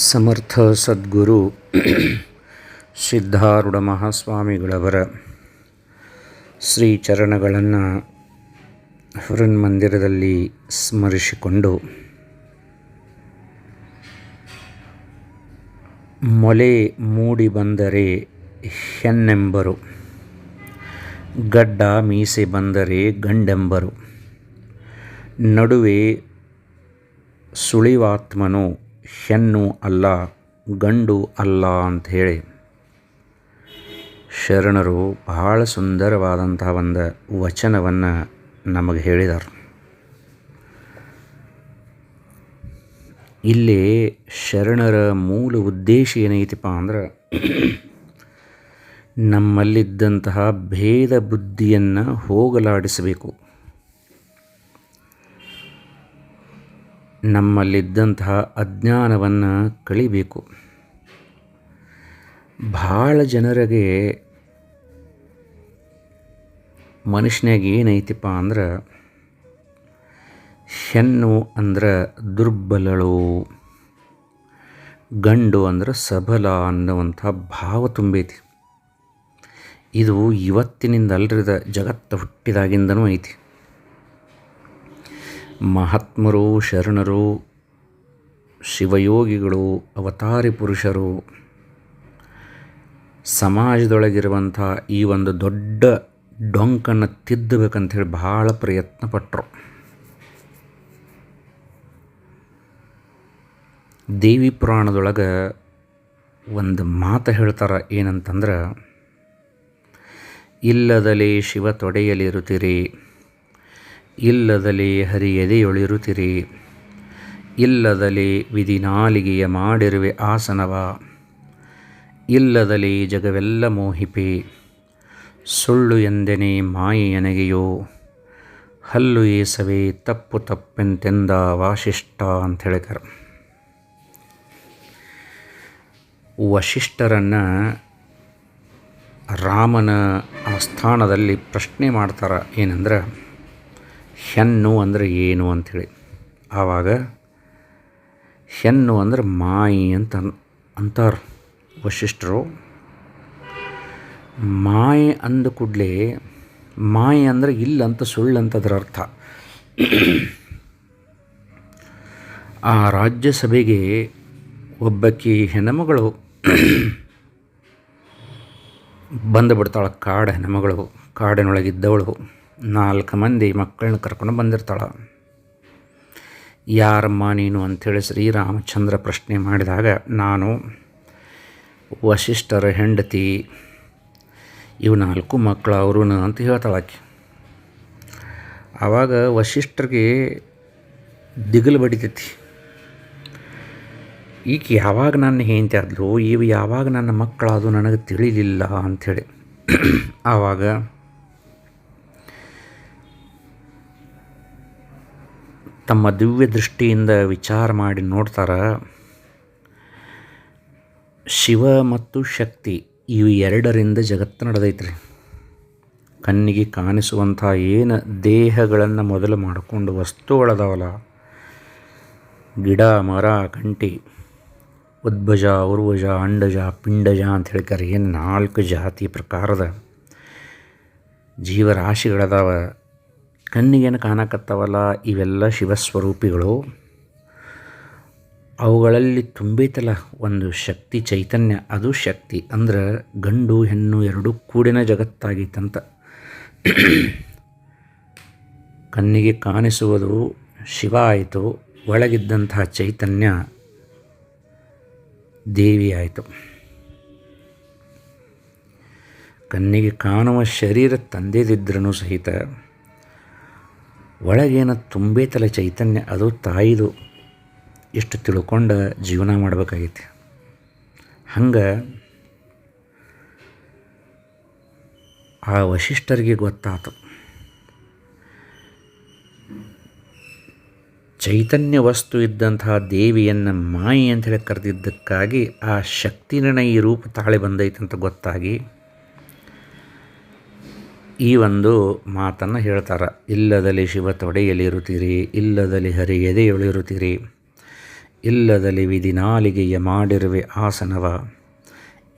ಸಮರ್ಥ ಸದ್ಗುರು ಸಿದ್ಧಾರೂಢ ಮಹಾಸ್ವಾಮಿಗಳವರ ಶ್ರೀ ಚರಣಗಳನ್ನು ಮಂದಿರದಲ್ಲಿ ಸ್ಮರಿಸಿಕೊಂಡು ಮೊಲೆ ಮೂಡಿ ಬಂದರೆ ಹೆಣ್ಣೆಂಬರು, ಗಡ್ಡ ಮೀಸೆ ಬಂದರೆ ಗಂಡೆಂಬರು, ನಡುವೆ ಸುಳಿವಾತ್ಮನು ಹೆಣ್ಣು ಅಲ್ಲ, ಗಂಡು ಅಲ್ಲ ಅಂಥೇಳಿ ಶರಣರು ಬಹಳ ಸುಂದರವಾದಂತಹ ಒಂದು ವಚನವನ್ನು ನಮಗೆ ಹೇಳಿದರು. ಇಲ್ಲಿ ಶರಣರ ಮೂಲ ಉದ್ದೇಶ ಏನೈತಿಪ್ಪ ಅಂದ್ರೆ ನಮ್ಮಲ್ಲಿದ್ದಂತಹ ಭೇದ ಬುದ್ಧಿಯನ್ನು ಹೋಗಲಾಡಿಸಬೇಕು. ನಮ್ಮಲ್ಲಿದ್ದಂತಹ ಅಜ್ಞಾನವನ್ನು ಕಳಿಬೇಕು. ಭಾಳ ಜನರಿಗೆ ಮನುಷ್ಯನಾಗ ಏನೈತಿಪ್ಪ ಅಂದ್ರೆ ಹೆಣ್ಣು ಅಂದ್ರೆ ದುರ್ಬಲಳು, ಗಂಡು ಅಂದ್ರೆ ಸಬಲ ಅನ್ನುವಂಥ ಭಾವ ತುಂಬೈತಿ. ಇದು ಇವತ್ತಿನಿಂದ ಅಲ್ರಿದ ಜಗತ್ತು ಹುಟ್ಟಿದಾಗಿಂದನೂ ಐತಿ. ಮಹಾತ್ಮರು, ಶರಣರು, ಶಿವಯೋಗಿಗಳು, ಅವತಾರಿ ಪುರುಷರು, ಸಮಾಜದೊಳಗಿರುವಂಥ ಈ ಒಂದು ದೊಡ್ಡ ಡೊಂಕನ್ನು ತಿದ್ದಬೇಕಂಥೇಳಿ ಭಾಳ ಪ್ರಯತ್ನ ಪಟ್ಟರು ದೇವಿ ಪುರಾಣದೊಳಗೆ ಒಂದು ಮಾತು ಹೇಳ್ತಾರೆ ಏನಂತಂದ್ರೆ, ಇಲ್ಲದಲೇ ಶಿವ ತೊಡೆಯಲಿರುತ್ತೀರಿ ಇಲ್ಲದಲೇ ಹರಿಯದೆಯೊಳಿರುತ್ತಿರಿ. ಇಲ್ಲದಲಿ ವಿಧಿನಾಲಿಗೆಯ ವಿಧಿ ನಾಲಿಗೆಯ ಮಾಡಿರುವೆ ಆಸನವ. ಇಲ್ಲದಲಿ ಜಗವೆಲ್ಲ ಮೋಹಿಪಿ. ಸುಳ್ಳು ಎಂದೆನೆ ಮಾಯೆಯನಗೆಯೋ ಹಲ್ಲು ಏಸವೇ ತಪ್ಪು ತಪ್ಪೆಂತೆಂದ ವಾಶಿಷ್ಠ ಅಂತ ಹೇಳಿದರು ವಶಿಷ್ಠರನ್ನು ರಾಮನ ಸ್ಥಾನದಲ್ಲಿ ಪ್ರಶ್ನೆ ಮಾಡ್ತಾರೆ ಏನಂದ್ರೆ ಹೆಣ್ಣು ಅಂದರೆ ಏನು ಅಂಥೇಳಿ. ಆವಾಗ ಹೆಣ್ಣು ಅಂದ್ರೆ ಮಾಯಿ ಅಂತ ಅಂತಾರೆ ವಶಿಷ್ಠರು. ಮಾಯೆ ಅಂದ ಕೂಡಲೇ ಮಾಯೆ ಅಂದರೆ ಇಲ್ಲ ಅಂತ ಸುಳ್ಳು ಅಂತ ಅದರ ಅರ್ಥ. ಆ ರಾಜ್ಯಸಭೆಗೆ ಒಬ್ಬಾಕಿ ಹೆಣ್ಣುಮಗಳು ಬಂದು ಬಿಡ್ತಾಳೆ ಕಾಡು ಹೆಣ್ಣುಮಗಳು ಕಾಡಿನೊಳಗಿದ್ದವಳು. ನಾಲ್ಕು ಮಂದಿ ಮಕ್ಕಳನ್ನ ಕರ್ಕೊಂಡು ಬಂದಿರ್ತಾಳೆ. ಯಾರಮ್ಮ ನೀನು ಅಂಥೇಳಿ ಶ್ರೀರಾಮಚಂದ್ರ ಪ್ರಶ್ನೆ ಮಾಡಿದಾಗ, ನಾನು ವಶಿಷ್ಠರ ಹೆಂಡತಿ, ಇವು ನಾಲ್ಕು ಮಕ್ಕಳು ಅವರು ಅಂತ ಹೇಳ್ತಾಳೆ ಆಕೆ. ಆವಾಗ ವಶಿಷ್ಠರಿಗೆ ದಿಗಲು ಬಡಿತೈತಿ. ಈಕೆ ಯಾವಾಗ ನನ್ನ ಹೆಂಡತಿ ಆದ್ಲು, ಇವು ಯಾವಾಗ ನನ್ನ ಮಕ್ಕಳಾದು ನನಗೆ ತಿಳಿಲಿಲ್ಲ ಅಂಥೇಳಿ ಆವಾಗ ತಮ್ಮ ದಿವ್ಯ ದೃಷ್ಟಿಯಿಂದ ವಿಚಾರ ಮಾಡಿ ನೋಡ್ತಾರೆ, ಶಿವ ಮತ್ತು ಶಕ್ತಿ ಇವು ಎರಡರಿಂದ ಜಗತ್ತು ನಡೆದೈತ್ರಿ. ಕಣ್ಣಿಗೆ ಕಾಣಿಸುವಂಥ ಏನು ದೇಹಗಳನ್ನು ಮೊದಲು ಮಾಡಿಕೊಂಡು ವಸ್ತುಗಳದಾವಲ್ಲ ಗಿಡ, ಮರ ಕಂಟಿ ಉದ್ಭಜ ಉರ್ವಜ ಅಂಡಜ, ಪಿಂಡಜ ಅಂತ ಹೇಳ್ತಾರೆ. ಏನು ನಾಲ್ಕು ಜಾತಿ ಪ್ರಕಾರದ ಜೀವರಾಶಿಗಳದಾವ. ಕಣ್ಣಿಗೇನು ಕಾಣಕತ್ತವಲ್ಲ? ಇವೆಲ್ಲ ಶಿವಸ್ವರೂಪಿಗಳು. ಅವುಗಳಲ್ಲಿ ತುಂಬೈತಲ್ಲ ಒಂದು ಶಕ್ತಿ ಚೈತನ್ಯ. ಅದು ಶಕ್ತಿ. ಅಂದ್ರೆ ಗಂಡು, ಹೆಣ್ಣು ಎರಡು ಕೂಡಿನ ಜಗತ್ತಾಗಿತ್ತಂತ. ಕಣ್ಣಿಗೆ ಕಾಣಿಸುವುದು ಶಿವ ಆಯಿತು. ಒಳಗಿದ್ದಂತಹ ಚೈತನ್ಯ ದೇವಿ ಆಯಿತು. ಕಣ್ಣಿಗೆ ಕಾಣುವ ಶರೀರ ತಂದೆದಿದ್ರೂ ಸಹಿತ ಒಳಗೇನ ತಲೆ ಚೈತನ್ಯ ಅದು ತಾಯಿದು ಇಷ್ಟು ತಿಳ್ಕೊಂಡು ಜೀವನ ಮಾಡಬೇಕಾಗೈತಿ. ಹಂಗೆ ಆ ವಶಿಷ್ಠರಿಗೆ ಗೊತ್ತಾತು. ಚೈತನ್ಯ ವಸ್ತು ಇದ್ದಂತಹ ದೇವಿಯನ್ನು ಮಾಯಿ ಅಂತ ಹೇಳಿ ಕರೆದಿದ್ದಕ್ಕಾಗಿ ಆ ಶಕ್ತಿನ ಈ ರೂಪ ತಾಳೆ ಬಂದೈತೆ ಅಂತ ಗೊತ್ತಾಗಿ ಈ ಒಂದು ಮಾತನ್ನು ಹೇಳ್ತಾರೆ. ಇಲ್ಲದಲ್ಲಿ ಶಿವ ತೊಡೆಯಲಿರುತ್ತೀರಿ ಇಲ್ಲದಲ್ಲಿ ಹರಿ ಎದೆಯೊಳಿರುತ್ತೀರಿ ಇಲ್ಲದಲ್ಲಿ ವಿಧಿ ನಾಲಿಗೆಯ ಮಾಡಿರುವೆ ಆಸನವ,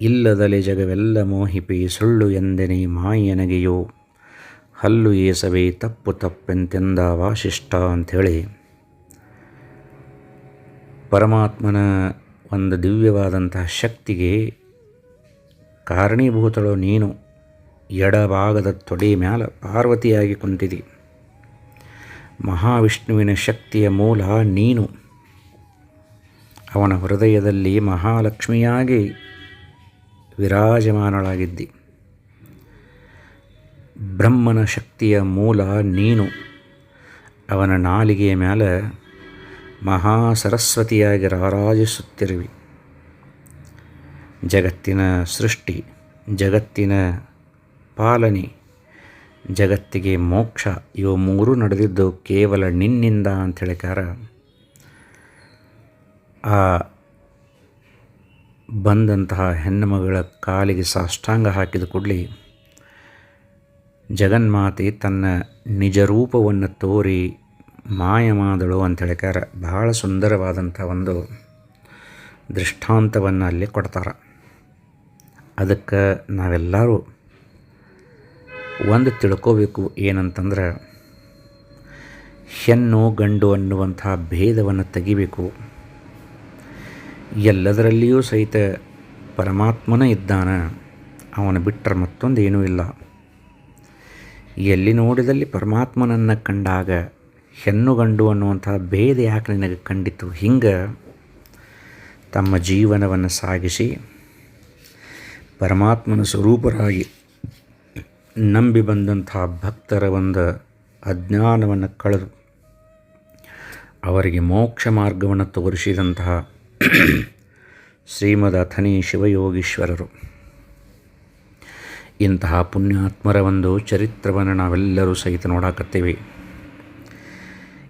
ಇಲ್ಲದಲ್ಲಿ ಜಗವೆಲ್ಲ ಮೋಹಿಪಿ ಸುಳ್ಳು ಎಂದೆನೆ ಮಾಯನಗೆಯೋ, ಹಲ್ಲು ಏಸವೇ ತಪ್ಪು ತಪ್ಪೆಂತೆಂದ ವಾಶಿಷ್ಠ ಅಂಥೇಳಿ. ಪರಮಾತ್ಮನ ಒಂದು ದಿವ್ಯವಾದಂತಹ ಶಕ್ತಿಗೆ ಕಾರಣೀಭೂತಳು ನೀನು. ಎಡಭಾಗದ ತೊಡೆ ಮ್ಯಾಲ ಪಾರ್ವತಿಯಾಗಿ ಕುಂತಿದಿ. ಮಹಾವಿಷ್ಣುವಿನ ಶಕ್ತಿಯ ಮೂಲ ನೀನು. ಅವನ ಹೃದಯದಲ್ಲಿ ಮಹಾಲಕ್ಷ್ಮಿಯಾಗಿ ವಿರಾಜಮಾನಳಾಗಿದ್ದಿ. ಬ್ರಹ್ಮನ ಶಕ್ತಿಯ ಮೂಲ ನೀನು. ಅವನ ನಾಲಿಗೆಯ ಮೇಲೆ ಮಹಾ ಸರಸ್ವತಿಯಾಗಿ ರಾರಾಜಿಸುತ್ತಿರುವಿ. ಜಗತ್ತಿನ ಸೃಷ್ಟಿ, ಜಗತ್ತಿನ ಪಾಲನೆ. ಜಗತ್ತಿಗೆ ಮೋಕ್ಷ. ಇವು ಮೂರು ನಡೆದಿದ್ದು ಕೇವಲ ನಿನ್ನಿಂದ ಅಂತ ಹೇಳಿಕಾರ ಆ ಬಂದಂತಹ ಹೆಣ್ಣುಮಗಳ ಕಾಲಿಗೆ ಸಾಷ್ಟಾಂಗ ಹಾಕಿದ ಕೂಡಲೇ ಜಗನ್ಮಾತೆ ತನ್ನ ನಿಜರೂಪವನ್ನು ತೋರಿ ಮಾಯಮಾದಳು ಅಂತ ಹೇಳಿಕಾರ ಬಹಳ ಸುಂದರವಾದಂಥ ಒಂದು ದೃಷ್ಟಾಂತವನ್ನು ಅಲ್ಲಿ ಕೊಡ್ತಾರೆ. ಅದಕ್ಕೆ ನಾವೆಲ್ಲರೂ ಒಂದು ತಿಳ್ಕೋಬೇಕು ಏನಂತಂದ್ರೆ, ಹೆಣ್ಣು ಗಂಡು ಅನ್ನುವಂಥ ಭೇದವನ್ನು ತೆಗಿಬೇಕು. ಎಲ್ಲದರಲ್ಲಿಯೂ ಸಹಿತ ಪರಮಾತ್ಮನ ಇದ್ದಾನೆ, ಅವನ ಬಿಟ್ಟರೆ ಮತ್ತೊಂದು ಏನೂ ಇಲ್ಲ. ಎಲ್ಲಿ ನೋಡಿದಲ್ಲಿ ಪರಮಾತ್ಮನನ್ನು ಕಂಡಾಗ ಹೆಣ್ಣು ಗಂಡು ಅನ್ನುವಂಥ ಭೇದ ಯಾಕೆ ನಿನಗೆ ಕಂಡಿತು ಹಿಂಗೆ ತಮ್ಮ ಜೀವನವನ್ನು ಸಾಗಿಸಿ ಪರಮಾತ್ಮನ ಸ್ವರೂಪರಾಗಿ ನಂಬಿ ಬಂದಂಥ ಭಕ್ತರ ಒಂದು ಅಜ್ಞಾನವನ್ನು ಕಳೆದು ಅವರಿಗೆ ಮೋಕ್ಷ ಮಾರ್ಗವನ್ನು ತೋರಿಸಿದಂತಹ ಶ್ರೀಮದ್ ಅಥನಿ ಶಿವಯೋಗೀಶ್ವರರು. ಇಂತಹ ಪುಣ್ಯಾತ್ಮರ ಒಂದು ಚರಿತ್ರವನ್ನು ನಾವೆಲ್ಲರೂ ಸಹಿತ ನೋಡಾಕತ್ತೀವಿ.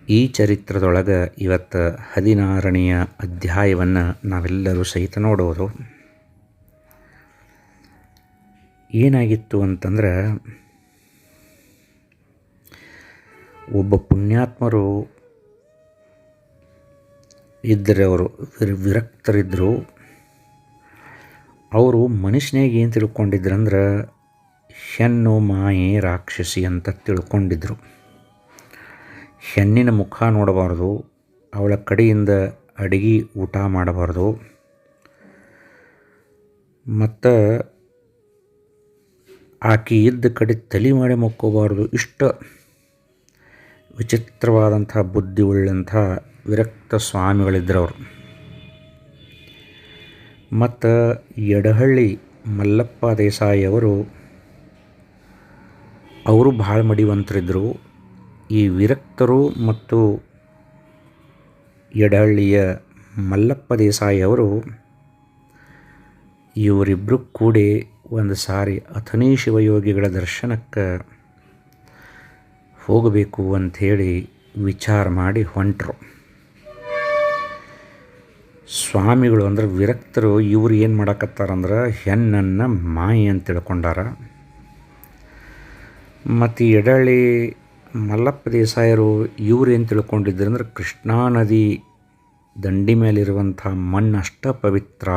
ಈ ಚರಿತ್ರದೊಳಗೆ ಇವತ್ತು ಹದಿನಾರನೆಯ ಅಧ್ಯಾಯವನ್ನು ನಾವೆಲ್ಲರೂ ಸಹಿತ ನೋಡೋದು. ಏನಾಗಿತ್ತು ಅಂತಂದ್ರೆ, ಒಬ್ಬ ಪುಣ್ಯಾತ್ಮರು ಇದ್ದರೆ ಅವರು ವಿರ ವಿರಕ್ತರಿದ್ದರು ಅವರು ಮನುಷ್ಯನಿಗೆ ಏನು ತಿಳ್ಕೊಂಡಿದ್ರಂದ್ರೆ, ಹೆಣ್ಣು ಮಾಯೆ ರಾಕ್ಷಸಿ ಅಂತ ತಿಳ್ಕೊಂಡಿದ್ರು. ಹೆಣ್ಣಿನ ಮುಖ ನೋಡಬಾರ್ದು, ಅವಳ ಕಡೆಯಿಂದ ಅಡಿಗೆ ಊಟ ಮಾಡಬಾರ್ದು. ಮತ್ತು ಆಕೆ ಇದ್ದ ಕಡೆ ತಲೆ ಮಾಡಿ ಮಕ್ಕೋಬಾರ್ದು. ಇಷ್ಟ ವಿಚಿತ್ರವಾದಂಥ ಬುದ್ಧಿ ಉಳ್ಳಂಥ ವಿರಕ್ತ ಸ್ವಾಮಿಗಳಿದ್ರವರು ಮತ್ತು ಎಡಹಳ್ಳಿ ಮಲ್ಲಪ್ಪ ದೇಸಾಯಿ ಅವರು ಅವರು ಭಾಳ ಮಡಿವಂತರಿದ್ದರು ಈ ವಿರಕ್ತರು ಮತ್ತು ಎಡಹಳ್ಳಿಯ ಮಲ್ಲಪ್ಪ ದೇಸಾಯಿ ಅವರು ಇವರಿಬ್ಬರು ಕೂಡಿ ಒಂದು ಸಾರಿ ಅಥನೇ ಶಿವಯೋಗಿಗಳ ದರ್ಶನಕ್ಕೆ ಹೋಗಬೇಕು ಅಂಥೇಳಿ ವಿಚಾರ ಮಾಡಿ ಹೊಂಟರು. ಸ್ವಾಮಿಗಳು ಅಂದ್ರೆ ವಿರಕ್ತರು, ಇವ್ರು ಏನು ಮಾಡಕತ್ತಾರಂದ್ರೆ ಹೆಣ್ಣನ್ನು ಮಾಯಿ ಅಂತ ತಿಳ್ಕೊಂಡಾರ. ಮತ್ತು ಎಡಳ್ಳಿ ಮಲ್ಲಪ್ಪ ದೇಸಾಯರು ಇವ್ರು ಏನು ತಿಳ್ಕೊಂಡಿದ್ರು ಅಂದ್ರೆ ಕೃಷ್ಣಾ ನದಿ ದಂಡಿ ಮೇಲಿರುವಂಥ ಮಣ್ಣಷ್ಟ ಪವಿತ್ರ.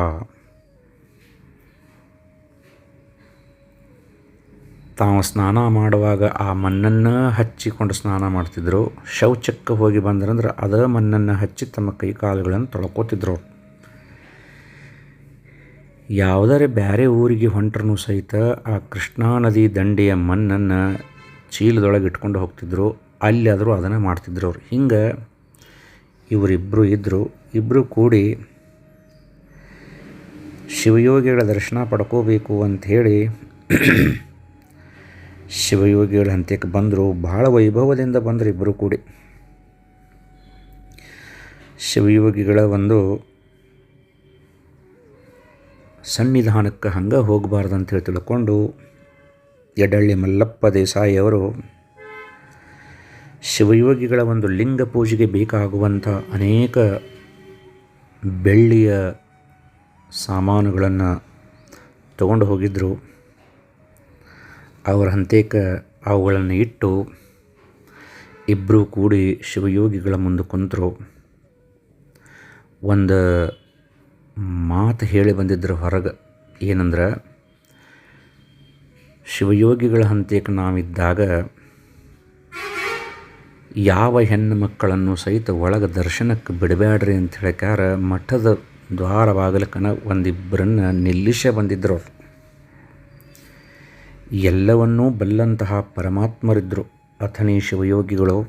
ತಾವು ಸ್ನಾನ ಮಾಡುವಾಗ ಆ ಮಣ್ಣನ್ನು ಹಚ್ಚಿಕೊಂಡು ಸ್ನಾನ ಮಾಡ್ತಿದ್ರು. ಶೌಚಕ್ಕೆ ಹೋಗಿ ಬಂದ್ರಂದ್ರೆ ಅದೇ ಮಣ್ಣನ್ನು ಹಚ್ಚಿ ತಮ್ಮ ಕೈ ಕಾಲುಗಳನ್ನು ತೊಳ್ಕೊತಿದ್ರು. ಯಾವುದರೆ ಬೇರೆ ಊರಿಗೆ ಹೊಂಟ್ರೂ ಸಹಿತ ಆ ಕೃಷ್ಣಾ ನದಿ ದಂಡೆಯ ಮಣ್ಣನ್ನು ಚೀಲದೊಳಗೆ ಇಟ್ಕೊಂಡು ಹೋಗ್ತಿದ್ರು. ಅಲ್ಲಿ ಆದರೂ ಅದನ್ನು ಮಾಡ್ತಿದ್ರು ಅವ್ರು. ಹಿಂಗೆ ಇವರಿಬ್ಬರು ಇದ್ದರು ಇಬ್ಬರು ಕೂಡಿ ಶಿವಯೋಗಿಗಳ ದರ್ಶನ ಪಡ್ಕೋಬೇಕು ಅಂಥೇಳಿ ಶಿವಯೋಗಿಗಳ ಅಂತ್ಯಕ್ಕೆ ಬಂದರು ಬಹಳ ವೈಭವದಿಂದ ಬಂದರು ಇಬ್ಬರು ಕೂಡಿ. ಶಿವಯೋಗಿಗಳ ಒಂದು ಸನ್ನಿಧಾನಕ್ಕೆ ಹಂಗೆ ಹೋಗಬಾರ್ದು ಅಂತೇಳಿ ತಿಳ್ಕೊಂಡು ಯಡಳ್ಳಿ ಮಲ್ಲಪ್ಪ ದೇಸಾಯಿ ಅವರು ಶಿವಯೋಗಿಗಳ ಒಂದು ಲಿಂಗ ಪೂಜೆಗೆ ಬೇಕಾಗುವಂಥ ಅನೇಕ ಬೆಳ್ಳಿಯ ಸಾಮಾನುಗಳನ್ನು ತಗೊಂಡು ಹೋಗಿದ್ದರು ಅವರ ಹಂತೇಕ ಅವುಗಳನ್ನು ಇಟ್ಟು ಇಬ್ಬರೂ ಕೂಡಿ ಶಿವಯೋಗಿಗಳ ಮುಂದೆ ಕುಂತರು. ಒಂದು ಮಾತು ಹೇಳಿ ಬಂದಿದ್ರು ಹೊರಗೆ ಏನಂದ್ರೆ, ಶಿವಯೋಗಿಗಳ ಹಂತಕ್ಕೆ ನಾವಿದ್ದಾಗ ಯಾವ ಹೆಣ್ಣು ಮಕ್ಕಳನ್ನು ಸಹಿತ ಒಳಗೆ ದರ್ಶನಕ್ಕೆ ಬಿಡಬೇಡ್ರಿ ಅಂತ ಹೇಳ್ಕಾರ ಮಠದ ದ್ವಾರ ಒಂದಿಬ್ಬರನ್ನು ನಿಲ್ಲಿಸೇ ಬಂದಿದ್ದರು ಎಲ್ಲವನ್ನೂ ಬಲ್ಲಂತಹ ಪರಮಾತ್ಮರಿದ್ದರು ಅಥಣಿ ಶಿವಯೋಗಿಗಳು.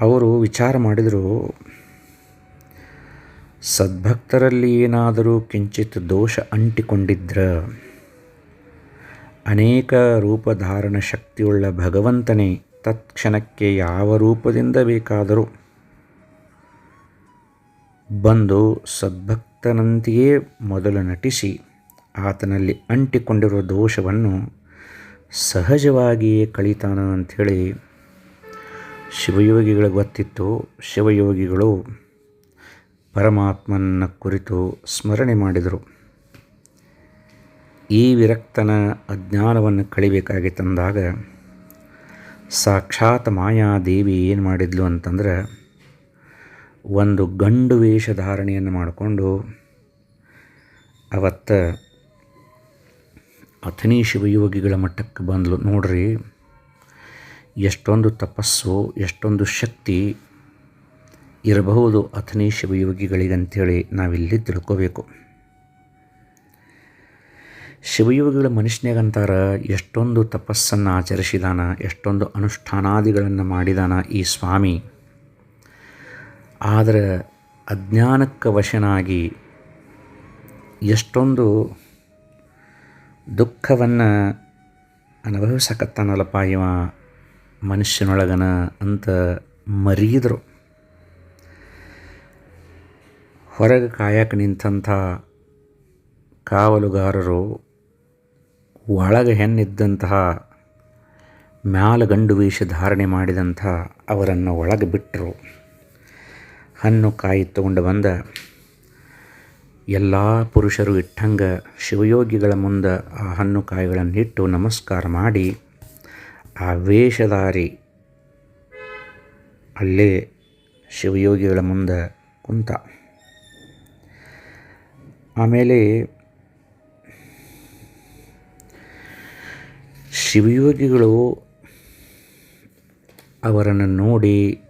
ಅವರು ವಿಚಾರ ಮಾಡಿದರು, ಸದ್ಭಕ್ತರಲ್ಲಿ ಏನಾದರೂ ಕಿಂಚಿತ್ ದೋಷ ಅಂಟಿಕೊಂಡಿದ್ರ, ಅನೇಕ ರೂಪಧಾರಣ ಶಕ್ತಿಯುಳ್ಳ ಭಗವಂತನೇ ತತ್ಕ್ಷಣಕ್ಕೆ ಯಾವ ರೂಪದಿಂದ ಬೇಕಾದರೂ ಬಂದು ಸದ್ಭಕ್ತನಂತೆಯೇ ಮೊದಲು ನಟಿಸಿ ಆತನಲ್ಲಿ ಅಂಟಿಕೊಂಡಿರುವ ದೋಷವನ್ನು ಸಹಜವಾಗಿಯೇ ಕಳೀತಾನ ಅಂಥೇಳಿ ಶಿವಯೋಗಿಗಳಿಗೆ ಗೊತ್ತಿತ್ತು. ಶಿವಯೋಗಿಗಳು ಪರಮಾತ್ಮನ ಕುರಿತು ಸ್ಮರಣೆ ಮಾಡಿದರು. ಈ ವಿರಕ್ತನ ಅಜ್ಞಾನವನ್ನು ಕಳಿಬೇಕಾಗಿತ್ತಂದಾಗ ಸಾಕ್ಷಾತ್ ಮಾಯಾದೇವಿ ಏನು ಮಾಡಿದ್ಲು ಅಂತಂದ್ರೆ ಒಂದು ಗಂಡು ವೇಷ ಧಾರಣೆಯನ್ನು ಮಾಡಿಕೊಂಡು ಅವತ್ತ ಅಥಣಿ ಶಿವಯೋಗಿಗಳ ಮಟ್ಟಕ್ಕೆ ಬಂದಲು. ನೋಡ್ರಿ, ಎಷ್ಟೊಂದು ತಪಸ್ಸು, ಎಷ್ಟೊಂದು ಶಕ್ತಿ ಇರಬಹುದು ಅಥನಿ ಶಿವಯೋಗಿಗಳಿಗಂಥೇಳಿ ನಾವಿಲ್ಲಿ ತಿಳ್ಕೋಬೇಕು. ಶಿವಯೋಗಿಗಳ ಮನುಷ್ಯನಿಗಂತಾರ ಎಷ್ಟೊಂದು ತಪಸ್ಸನ್ನು ಆಚರಿಸಿದಾನ, ಎಷ್ಟೊಂದು ಅನುಷ್ಠಾನಾದಿಗಳನ್ನು ಮಾಡಿದಾನ ಈ ಸ್ವಾಮಿ. ಆದರೆ ಅಜ್ಞಾನಕ್ಕೆ ವಶನಾಗಿ ಎಷ್ಟೊಂದು ದುಃಖವನ್ನು ಅನುಭವಿಸಕತ್ತಾನಲ್ಲಪ್ಪ ಇವ ಮನುಷ್ಯನೊಳಗನ ಅಂತ ಮರೀದರು. ಹೊರಗೆ ಕಾಯಕ್ಕೆ ನಿಂತಂಥ ಕಾವಲುಗಾರರು ಒಳಗೆ ಹೆಣ್ಣಿದ್ದಂತಹ ಮ್ಯಾಲ ಗಂಡು ವೇಷ ಧಾರಣೆ ಮಾಡಿದಂಥ ಅವರನ್ನು ಒಳಗೆ ಬಿಟ್ಟರು ಹಣ್ಣು ಕಾಯಿ ತಗೊಂಡು ಬಂದ ಎಲ್ಲ ಪುರುಷರು ಇಟ್ಟಂಗೆ ಶಿವಯೋಗಿಗಳ ಮುಂದೆ ಆ ಹಣ್ಣು ಕಾಯಿಗಳನ್ನು ಇಟ್ಟು ನಮಸ್ಕಾರ ಮಾಡಿ, ಆ ವೇಷಧಾರಿ ಅಲ್ಲೇ ಶಿವಯೋಗಿಗಳ ಮುಂದೆ ಕುಂತ. ಆಮೇಲೆ ಶಿವಯೋಗಿಗಳು ಅವರನ್ನು ನೋಡಿ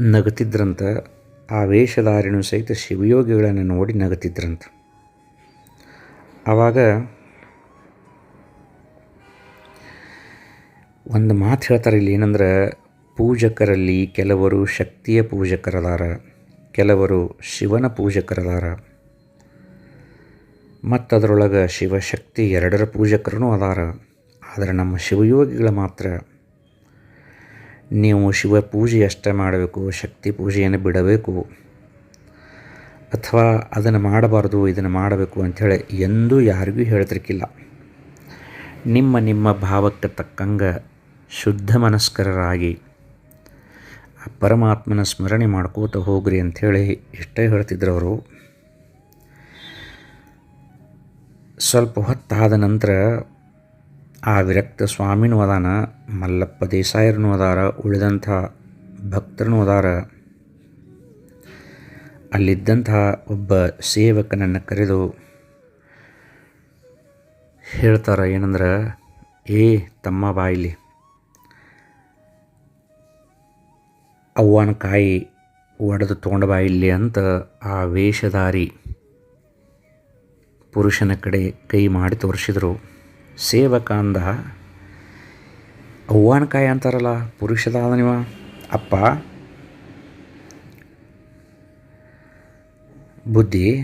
ನಗುತ್ತಿದ್ರಂತ ಆ ವೇಷಧಾರಿನೂ ಸಹಿತ ಶಿವಯೋಗಿಗಳನ್ನು ನೋಡಿ ನಗುತ್ತಿದ್ರಂತ ಆವಾಗ ಒಂದು ಮಾತು ಹೇಳ್ತಾರೆ ಇಲ್ಲಿ ಏನಂದ್ರೆ, ಪೂಜಕರಲ್ಲಿ ಕೆಲವರು ಶಕ್ತಿಯ ಪೂಜಕರದಾರ, ಕೆಲವರು ಶಿವನ ಪೂಜಕರದಾರ ಮತ್ತು ಅದರೊಳಗೆ ಶಿವಶಕ್ತಿ ಎರಡರ ಪೂಜಕರೂ ಅದಾರ. ಆದರೆ ನಮ್ಮ ಶಿವಯೋಗಿಗಳು ಮಾತ್ರ ನೀವು ಶಿವ ಪೂಜೆ ಅಷ್ಟೇ ಮಾಡಬೇಕು, ಶಕ್ತಿ ಪೂಜೆಯನ್ನು ಬಿಡಬೇಕು. ಅಥವಾ ಅದನ್ನು ಮಾಡಬಾರ್ದು, ಇದನ್ನು ಮಾಡಬೇಕು ಅಂಥೇಳಿ ಎಂದೂ ಯಾರಿಗೂ ಹೇಳ್ತಿರ್ಕಿಲ್ಲ. ನಿಮ್ಮ ನಿಮ್ಮ ಭಾವಕ್ಕೆ ತಕ್ಕಂಗೆ ಶುದ್ಧ ಮನಸ್ಕರರಾಗಿ ಆ ಪರಮಾತ್ಮನ ಸ್ಮರಣೆ ಮಾಡ್ಕೋತ ಹೋಗ್ರಿ ಅಂಥೇಳಿ ಇಷ್ಟೇ ಹೇಳ್ತಿದ್ರು ಅವರು ಸ್ವಲ್ಪ ಹೊತ್ತಾದ ನಂತರ ಆ ವಿರಕ್ತ ಸ್ವಾಮಿನೂ ಅದಾನ, ಮಲ್ಲಪ್ಪ ದೇಸಾಯರನೂ ಅದಾರ, ಉಳಿದಂಥ ಭಕ್ತರನು ಅದಾರ. ಅಲ್ಲಿದ್ದಂತಹ ಒಬ್ಬ ಸೇವಕನನ್ನು ಕರೆದು ಹೇಳ್ತಾರೆ, ಏನಂದ್ರೆ, ಏ ತಮ್ಮ ಬಾಯಿಲಿ, ಅವ್ವನ ಕಾಯಿ ಒಡೆದು ತೊಗೊಂಡ ಬಾಯಿಲಿ ಅಂತ ಆ ವೇಷಧಾರಿ ಪುರುಷನ ಕಡೆ ಕೈ ಮಾಡಿ ತೋರಿಸಿದರು. ಸೇವಕ ಅಂದ ಅವ್ವಾನಕಾಯಿ ಅಂತಾರಲ್ಲ, ಪುರುಷದಾದ ನೀವ. ಅಪ್ಪ, ಬುದ್ಧಿ,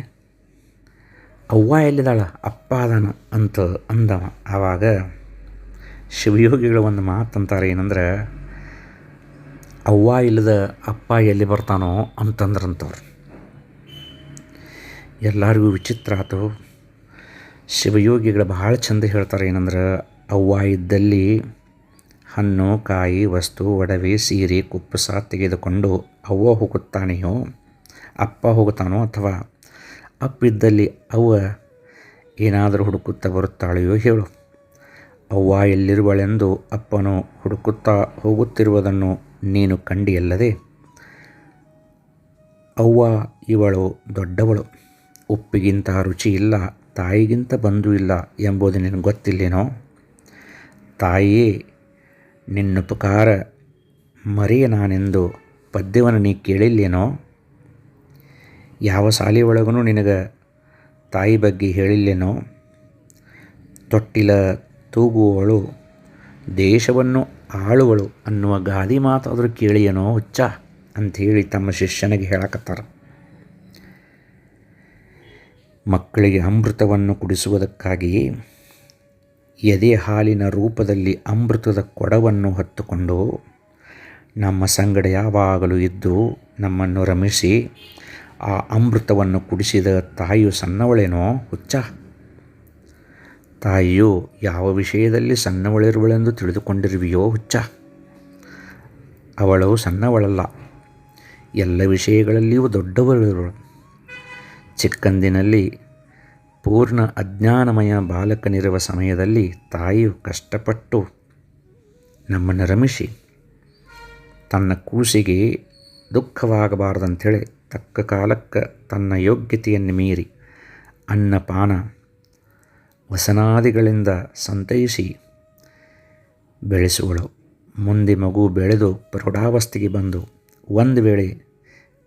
ಅವ್ವ ಎಲ್ಲಿದ್ದಾಳ? ಅಪ್ಪ ಅದಾನ ಅಂತ ಅಂದ ಆವಾಗ ಶಿವಯೋಗಿಗಳು ಒಂದು ಮಾತಂತಾರೆ ಏನಂದ್ರೆ, ಅವ್ವ ಇಲ್ಲದ ಅಪ್ಪ ಎಲ್ಲಿ ಬರ್ತಾನೋ ಅಂತಂದ್ರಂತವ್ರು. ಎಲ್ಲರಿಗೂ ವಿಚಿತ್ರ ಆತು. ಶಿವಯೋಗಿಗಳು ಭಾಳ ಚಂದ ಹೇಳ್ತಾರೆ ಏನಂದ್ರೆ, ಅವ್ವ ಇದ್ದಲ್ಲಿ ಹಣ್ಣು, ಕಾಯಿ, ವಸ್ತು, ಒಡವೆ, ಸೀರೆ ಕುಪ್ಪಸ ತೆಗೆದುಕೊಂಡು ಅವ್ವ ಹೋಗುತ್ತಾನೆಯೋ, ಅಪ್ಪ ಹೋಗುತ್ತಾನೋ ಅಥವಾ ಅಪ್ಪಿದ್ದಲ್ಲಿ ಅವ್ವ ಏನಾದರೂ ಹುಡುಕುತ್ತಾ ಬರುತ್ತಾಳೆಯೋ ಹೇಳು. ಅವ್ವ ಎಲ್ಲಿರುವಳೆಂದು ಅಪ್ಪನು ಹುಡುಕುತ್ತಾ ಹೋಗುತ್ತಿರುವುದನ್ನು ನೀನು ಕಂಡಿಯಲ್ಲದೆ? ಅವ್ವ ಇವಳು ದೊಡ್ಡವಳು, ಉಪ್ಪಿಗಿಂತ ರುಚಿ ಇಲ್ಲ ತಾಯಿಗಿಂತ ಬಂಧು ಇಲ್ಲ ಎಂಬುದು ನಿನಗೆ ಗೊತ್ತಿಲ್ಲೇನೋ? ತಾಯಿಯೇ ನಿನ್ನುಪಕಾರ ಮರೆಯ ನಾನೆಂದು ಪದ್ಯವನ್ನು ನೀ ಕೇಳಿಲ್ಲೇನೋ? ಯಾವ ಶಾಲೆಯೊಳಗೂ ನಿನಗೆ ತಾಯಿ ಬಗ್ಗೆ ಹೇಳಿಲ್ಲೇನೋ? ತೊಟ್ಟಿಲ ತೂಗುವವಳು, ದೇಶವನ್ನು ಆಳುವಳು ಅನ್ನುವ ಗಾದಿ ಮಾತಾದರೂ ಕೇಳಿಯೇನೋ ಹುಚ್ಚ? ಅಂಥೇಳಿ ತಮ್ಮ ಶಿಷ್ಯನಿಗೆ ಹೇಳಕತ್ತಾರ. ಮಕ್ಕಳಿಗೆ ಅಮೃತವನ್ನು ಕುಡಿಸುವುದಕ್ಕಾಗಿಯೇ ಎದೆ ಹಾಲಿನ ರೂಪದಲ್ಲಿ ಅಮೃತದ ಕೊಡವನ್ನು ಹೊತ್ತುಕೊಂಡು ನಮ್ಮ ಸಂಗಡ ಯಾವಾಗಲೂ ಇದ್ದು ನಮ್ಮನ್ನು ರಮಿಸಿ ಆ ಅಮೃತವನ್ನು ಕುಡಿಸಿದ ತಾಯಿಯು ಸಣ್ಣವಳೇನೋ ಹುಚ್ಚ. ತಾಯಿಯು ಯಾವ ವಿಷಯದಲ್ಲಿ ಸಣ್ಣವಳಿರುವಳೆಂದು ತಿಳಿದುಕೊಂಡಿರುವೆಯೋ ಹುಚ್ಚ. ಅವಳು ಸಣ್ಣವಳಲ್ಲ. ಎಲ್ಲ ವಿಷಯಗಳಲ್ಲಿಯೂ ದೊಡ್ಡವಳಿರುವಳು. ಚಿಕ್ಕಂದಿನಲ್ಲಿ ಪೂರ್ಣ ಅಜ್ಞಾನಮಯ ಬಾಲಕನಿರುವ ಸಮಯದಲ್ಲಿ ತಾಯಿಯು ಕಷ್ಟಪಟ್ಟು ನಮ್ಮನ್ನು ರಮಿಸಿ ತನ್ನ ಕೂಸಿಗೆ ದುಃಖವಾಗಬಾರ್ದಂಥೇಳಿ ತಕ್ಕ ಕಾಲಕ್ಕೆ ತನ್ನ ಯೋಗ್ಯತೆಯನ್ನು ಮೀರಿ ಅನ್ನಪಾನ ವಸನಾದಿಗಳಿಂದ ಸಂತೈಸಿ ಬೆಳೆಸುವಳು. ಮುಂದೆ ಮಗು ಬೆಳೆದು ಪ್ರೌಢಾವಸ್ಥೆಗೆ ಬಂದು ಒಂದು ವೇಳೆ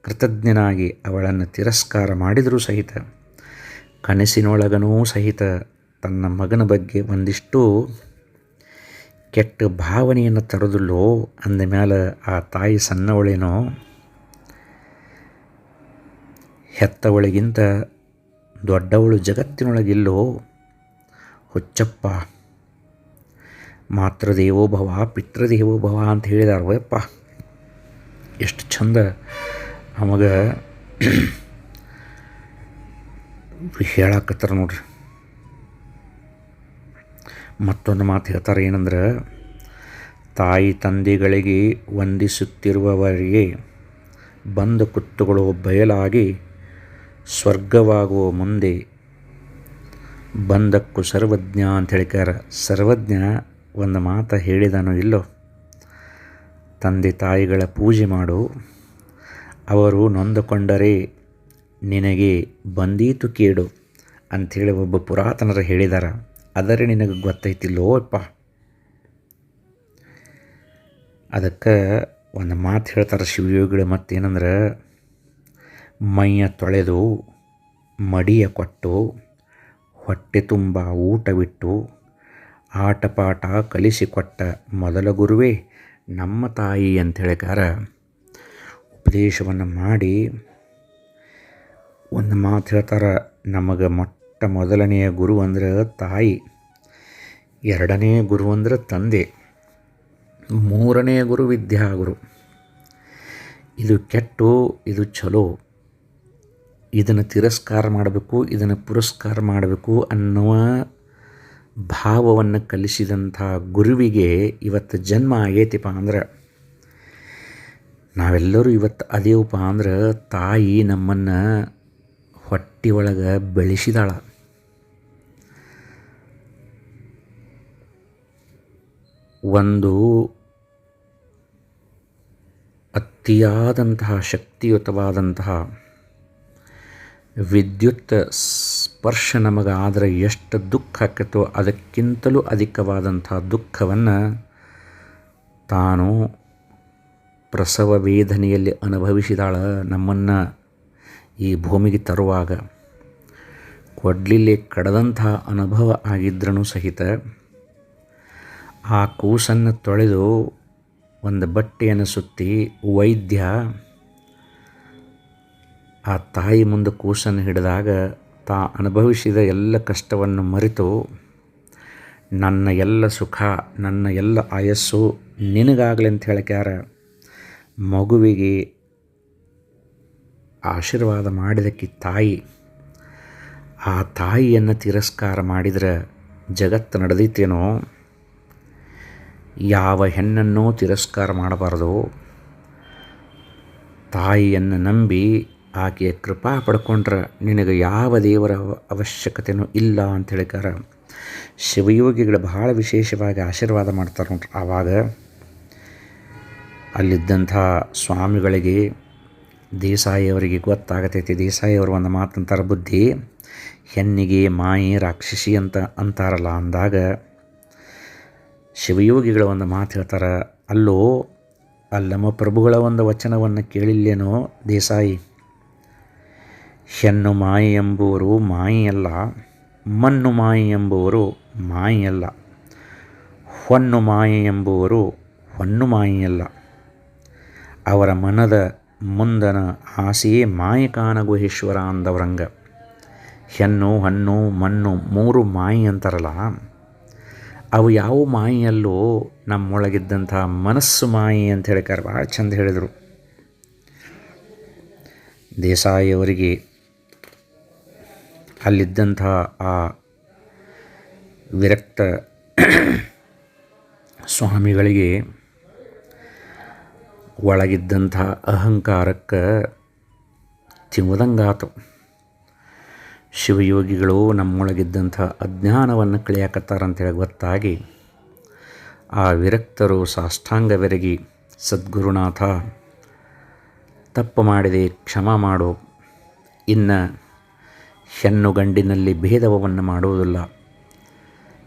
ಕೃತಜ್ಞನಾಗಿ ಅವಳನ್ನು ತಿರಸ್ಕಾರ ಮಾಡಿದರೂ ಸಹಿತ, ಕನಸಿನೊಳಗನೂ ಸಹಿತ ತನ್ನ ಮಗನ ಬಗ್ಗೆ ಒಂದಿಷ್ಟು ಕೆಟ್ಟ ಭಾವನೆಯನ್ನು ತರೋದಿಲ್ಲೋ ಅಂದ ಮೇಲೆ ಆ ತಾಯಿ ಸಣ್ಣವಳೇನೋ, ಹೆತ್ತವಳಿಗಿಂತ ದೊಡ್ಡವಳು ಜಗತ್ತಿನೊಳಗಿಲ್ಲೋ, ಹುಚ್ಚಪ್ಪ ಮಾತೃದೇವೋಭವ ಪಿತೃದೇವೋಭವ ಅಂತ ಹೇಳಿದಾರವಪ್ಪ ಎಷ್ಟು ಚಂದ ನಮಗೆ ಹೇಳಕತ್ತಾರ ನೋಡ್ರಿ. ಮತ್ತೊಂದು ಮಾತು ಹೇಳ್ತಾರೆ ಏನಂದ್ರೆ, ತಾಯಿ ತಂದೆಗಳಿಗೆ ವಂದಿಸುತ್ತಿರುವವರಿಗೆ ಬಂದ ಕುತ್ತುಗಳು ಬಯಲಾಗಿ ಸ್ವರ್ಗವಾಗುವ ಮುಂದೆ ಬಂದಕ್ಕೂ ಸರ್ವಜ್ಞ ಅಂತ ಹೇಳಿಕಾರ ಸರ್ವಜ್ಞ ಒಂದು ಮಾತು ಹೇಳಿದನೋ ಇಲ್ಲೋ? ತಂದೆ ತಾಯಿಗಳ ಪೂಜೆ ಮಾಡು ಅವರು ನೊಂದುಕೊಂಡರೆ ನಿನಗೆ ಬಂದೀತು ಕೇಡು ಅಂಥೇಳಿ ಒಬ್ಬ ಪುರಾತನರು ಹೇಳಿದಾರ. ಆದರೆ ನಿನಗೆ ಗೊತ್ತೈತಿಲ್ಲೋ ಅಪ್ಪ. ಅದಕ್ಕೆ ಒಂದು ಮಾತು ಹೇಳ್ತಾರೆ ಶಿವಯೋಗಿಗಳು ಮತ್ತೇನಂದ್ರೆ, ಮೈಯ ತೊಳೆದು ಮಡಿಯ ಕೊಟ್ಟು ಹೊಟ್ಟೆ ತುಂಬ ಊಟವಿಟ್ಟು ಆಟಪಾಠ ಕಲಿಸಿಕೊಟ್ಟ ಮೊದಲ ಗುರುವೇ ನಮ್ಮ ತಾಯಿ ಅಂತ ಹೇಳಿಕಾರ ಉಪದೇಶವನ್ನು ಮಾಡಿ ಒಂದು ಮಾತು ಹೇಳ್ತಾರೆ, ನಮಗೆ ಮೊಟ್ಟ ಮೊದಲನೆಯ ಗುರು ಅಂದ್ರೆ ತಾಯಿ, ಎರಡನೇ ಗುರು ಅಂದರೆ ತಂದೆ, ಮೂರನೇ ಗುರು ವಿದ್ಯಾಗುರು. ಇದು ಕೆಟ್ಟು, ಇದು ಚಲೋ ಇದನ್ನು ತಿರಸ್ಕಾರ ಮಾಡಬೇಕು, ಇದನ್ನು ಪುರಸ್ಕಾರ ಮಾಡಬೇಕು ಅನ್ನುವ ಭಾವವನ್ನು ಕಲಿಸಿದಂಥ ಗುರುವಿಗೆ ಇವತ್ತು ಜನ್ಮ ಆಗೈತಿಪ್ಪ ಅಂದ್ರೆ ನಾವೆಲ್ಲರೂ ಇವತ್ತು ಅದೇವಪ್ಪ ಅಂದ್ರೆ ತಾಯಿ ನಮ್ಮನ್ನು ಹೊಟ್ಟೆ ಒಳಗೆ ಬೆಳೆಸಿದಾಳ. ಒಂದು ಅತಿಯಾದಂತಹ ಶಕ್ತಿಯುತವಾದಂತಹ ವಿದ್ಯುತ್ ಸ್ಪರ್ಶ ನಮಗೆ ನಮಗಾದರೆ ಎಷ್ಟು ದುಃಖ ಆಕತ್ತೋ ಅದಕ್ಕಿಂತಲೂ ಅಧಿಕವಾದಂತಹ ದುಃಖವನ್ನು ತಾನು ಪ್ರಸವ ವೇದನೆಯಲ್ಲಿ ಅನುಭವಿಸಿದಾಳ ನಮ್ಮನ್ನು ಈ ಭೂಮಿಗೆ ತರುವಾಗ. ಕೊಡ್ಲಿಲ್ಲಿ ಕಡದಂತಹ ಅನುಭವ ಆಗಿದ್ರೂ ಸಹಿತ ಆ ಕೂಸನ್ನು ತೊಳೆದು ಒಂದು ಬಟ್ಟೆಯನ್ನು ಸುತ್ತಿ ವೈದ್ಯ ಆ ತಾಯಿ ಮುಂದೆ ಕೂಸನ್ನು ಹಿಡಿದಾಗ ತಾ ಅನುಭವಿಸಿದ ಎಲ್ಲ ಕಷ್ಟವನ್ನು ಮರೆತು ನನ್ನ ಎಲ್ಲ ಸುಖ, ನನ್ನ ಎಲ್ಲ ಆಯಸ್ಸು ನಿನಗಾಗಲಿ ಅಂತ ಹೇಳ್ಕ್ಯಾರ ಮಗುವಿಗೆ ಆಶೀರ್ವಾದ ಮಾಡಿದಕ್ಕೆ ತಾಯಿ, ಆ ತಾಯಿಯನ್ನು ತಿರಸ್ಕಾರ ಮಾಡಿದರೆ ಜಗತ್ತು ನಡೆದೈತೇನೋ? ಯಾವ ಹೆಣ್ಣನ್ನೂ ತಿರಸ್ಕಾರ ಮಾಡಬಾರ್ದು. ತಾಯಿಯನ್ನು ನಂಬಿ ಆಕೆಯ ಕೃಪಾ ಪಡ್ಕೊಂಡ್ರೆ ನಿನಗೆ ಯಾವ ದೇವರ ಅವಶ್ಯಕತೆಯೂ ಇಲ್ಲ ಅಂತ ಹೇಳಿಕಾರ ಶಿವಯೋಗಿಗಳು ಬಹಳ ವಿಶೇಷವಾಗಿ ಆಶೀರ್ವಾದ ಮಾಡ್ತಾರೆ ನೋಡ್ರಿ ಆವಾಗ. ಅಲ್ಲಿದ್ದಂಥ ಸ್ವಾಮಿಗಳಿಗೆ ದೇಸಾಯಿಯವರಿಗೆ ಗೊತ್ತಾಗತೈತಿ. ದೇಸಾಯಿಯವರು ಒಂದು ಮಾತಂತಾರೆ ಬುದ್ಧಿ ಹೆಣ್ಣಿಗೆ ಮಾಯಿ ರಾಕ್ಷಸಿ ಅಂತ ಅಂತಾರಲ್ಲ ಅಂದಾಗ ಶಿವಯೋಗಿಗಳ ಒಂದು ಮಾತು ಹೇಳ್ತಾರೆ, ಅಲ್ಲೋ, ಅಲ್ಲಮ್ಮ ಪ್ರಭುಗಳ ಒಂದು ವಚನವನ್ನು ಕೇಳಿಲ್ಲೇನೋ ದೇಸಾಯಿ? ಹೆಣ್ಣು ಮಾಯಿ ಎಂಬುವರು ಮಾಯಿಯಲ್ಲ, ಮಣ್ಣು ಮಾಯಿ ಎಂಬುವರು ಮಾಯಿಯಲ್ಲ ಹೊನ್ನು ಮಾಯಿ ಎಂಬುವರು ಹೊನ್ನು ಮಾಯಿಯಲ್ಲ. ಅವರ ಮನದ ಮುಂದನ ಆಸೆಯೇ ಮಾಯಕಾನ ಗುಹೇಶ್ವರ ಅಂದವರಂಗ ಹೆಣ್ಣು, ಹಣ್ಣು, ಮಣ್ಣು ಮೂರು ಮಾಯಿ ಅಂತಾರಲ್ಲ, ಅವು ಯಾವ ಮಾಯಿಯಲ್ಲೋ ನಮ್ಮೊಳಗಿದ್ದಂಥ ಮನಸ್ಸು ಮಾಯಿ ಅಂತ ಹೇಳಿಕಾರ ಭಾಳ ಚಂದ ಹೇಳಿದರು. ದೇಸಾಯಿಯವರಿಗೆ ಅಲ್ಲಿದ್ದಂಥ ಆ ವಿರಕ್ತ ಸ್ವಾಮಿಗಳಿಗೆ ಒಳಗಿದ್ದಂಥ ಅಹಂಕಾರಕ್ಕೆ ತಿಮ್ಮದಂಗಾತು ಶಿವಯೋಗಿಗಳು ನಮ್ಮೊಳಗಿದ್ದಂಥ ಅಜ್ಞಾನವನ್ನು ಕಳಿಯಾಕತ್ತಾರಂತೇಳಿ ಗೊತ್ತಾಗಿ ಆ ವಿರಕ್ತರು ಸಾಷ್ಟಾಂಗವೆರಗಿ, ಸದ್ಗುರುನಾಥ, ತಪ್ಪು ಮಾಡಿದೆ, ಕ್ಷಮ ಮಾಡು. ಇನ್ನು ಹೆಣ್ಣು ಗಂಡಿನಲ್ಲಿ ಭೇದವನ್ನು ಮಾಡುವುದಿಲ್ಲ.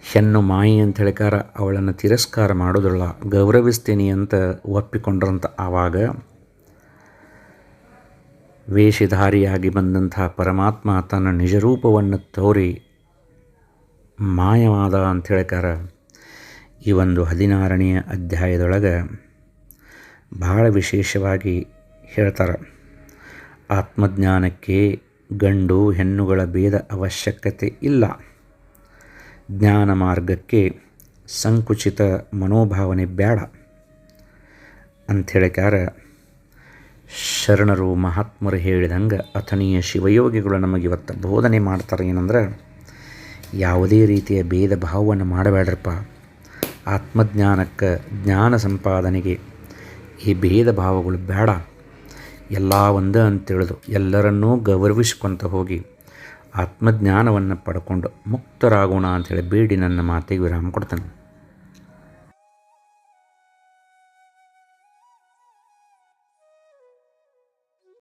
ಹೆಣ್ಣು ಮಾಯಿ ಅಂತ ಹೇಳಿಕಾರ ಅವಳನ್ನು ತಿರಸ್ಕಾರ ಮಾಡೋದಿಲ್ಲ ಗೌರವಿಸ್ತೀನಿ ಅಂತ ಒಪ್ಪಿಕೊಂಡ್ರಂತ ಆವಾಗ ವೇಷಧಾರಿಯಾಗಿ ಬಂದಂಥ ಪರಮಾತ್ಮ ತನ್ನ ನಿಜರೂಪವನ್ನು ತೋರಿ ಮಾಯವಾದ ಅಂತ ಹೇಳಿಕಾರ ಈ ಒಂದು ಹದಿನಾರನೆಯ ಅಧ್ಯಾಯದೊಳಗೆ ಬಹಳ ವಿಶೇಷವಾಗಿ ಹೇಳ್ತಾರೆ. ಆತ್ಮಜ್ಞಾನಕ್ಕೆ ಗಂಡು ಹೆಣ್ಣುಗಳ ಭೇದ ಅವಶ್ಯಕತೆ ಇಲ್ಲ. ಜ್ಞಾನ ಮಾರ್ಗಕ್ಕೆ ಸಂಕುಚಿತ ಮನೋಭಾವನೆ ಬೇಡ ಅಂಥೇಳಿಕಾರ ಶರಣರು ಮಹಾತ್ಮರು ಹೇಳಿದಂಗೆ ಅಥನೀಯ ಶಿವಯೋಗಿಗಳು ನಮಗೆ ಇವತ್ತು ಬೋಧನೆ ಮಾಡ್ತಾರೆ ಏನಂದ್ರೆ, ಯಾವುದೇ ರೀತಿಯ ಭೇದ ಭಾವವನ್ನು ಮಾಡಬೇಡ್ರಪ್ಪ ಆತ್ಮಜ್ಞಾನಕ್ಕೆ ಜ್ಞಾನ ಸಂಪಾದನೆಗೆ ಈ ಭೇದ ಭಾವಗಳು ಬೇಡ ಎಲ್ಲ ಒಂದೇ ಅಂತೇಳಿದು ಎಲ್ಲರನ್ನೂ ಗೌರವಿಸ್ಕೊತ ಹೋಗಿ ಆತ್ಮಜ್ಞಾನವನ್ನು ಪಡ್ಕೊಂಡು ಮುಕ್ತರಾಗೋಣ ಅಂಥೇಳಿ ಬೇಡಿ ನನ್ನ ಮಾತಿಗೆ ವಿರಾಮ ಕೊಡ್ತೇನೆ.